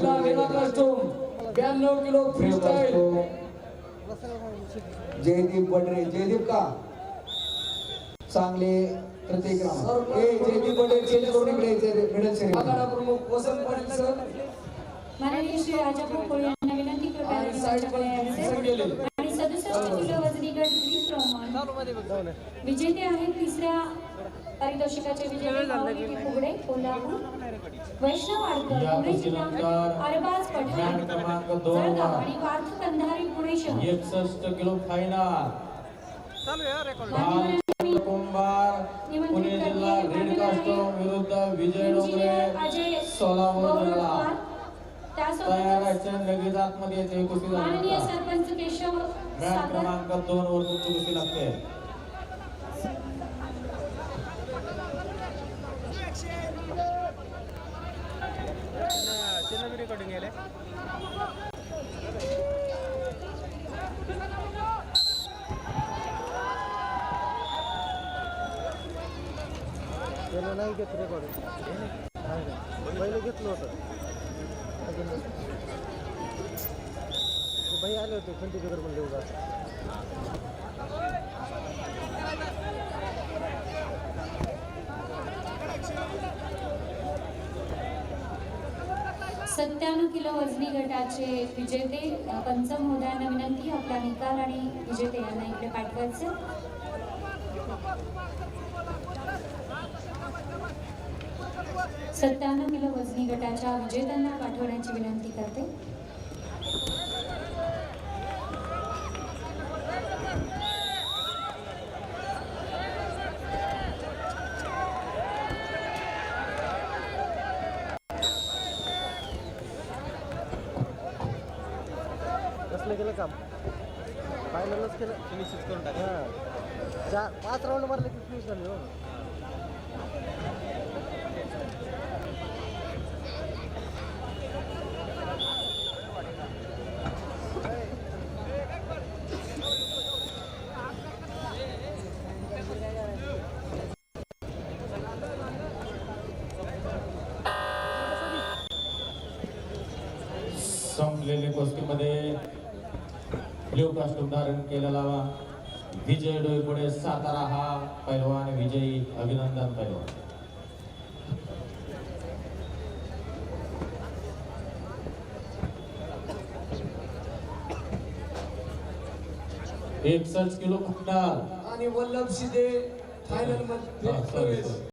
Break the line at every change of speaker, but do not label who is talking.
जिल्हा ब्याण्णव kilo free style
Jaydeep Badre Jaydeep का? चांगले प्रत्येक राऊंड. ए जयदीप बडरे चेंज करून इकडे यायचे मिडल
आखाडा
सेरेमनी
प्रमुख वसंत पाटील सर.
माननीय श्री राजाभाऊ कोळी यांना विनंती कृपया
आणि साईड
मंचाकडे यायचे.
पण गेले
आणि सदुसष्ट किलो वजनी गट फ्री प्रमाण विजेते आहेत तिसऱ्या पारितोषिकाचे विजेते माऊली फुगडे कोल्हापूर वैष्णव आडकर पुणे जिल्हा अरबाज पठाण जळगाव. आणि पार्थ कंधारी पुणे शहर.
एकसष्ट किलो फायनल. कुंभार पुणे जिल्हा रेड कास्टोम विरुद्ध विजय डोंगरे सोलापूर जिल्हा. तयार आहे लगेच आतमध्ये यायचे कुस्ती
माननीय सरपंच केशव
मॅट क्रमांक दोन वर तुमची कुस्ती लागते.
त्याला नाही घेत रेकॉर्डिंग पहिले घेतलं होतं. आले होते खंडीकर म्हणले उभा
सत्त्याण्णव किलो वजनी गटाचे विजेते पंचम महोदयांना विनंती आपला निकाल आणि विजेते यांना इकडे पाठवायचं. सत्त्याण्णव किलो वजनी गटाच्या विजेत्यांना पाठवण्याची विनंती करते.
कसलं केलं काम. फायनलच केलं. फिनिशच करून टाक हां. चार पाच राऊंड मारले की फिनिश झाली हो.
संपलेल्या कुस्तीमध्ये कास्टूम धारण केलेला विजय डोईपुढे सातारा हा पैलवान विजयी अभिनंदन पैलवान. एकसष्ट किलो कुंटाल
आणि वल्लभ शिदे
फायनलमध्ये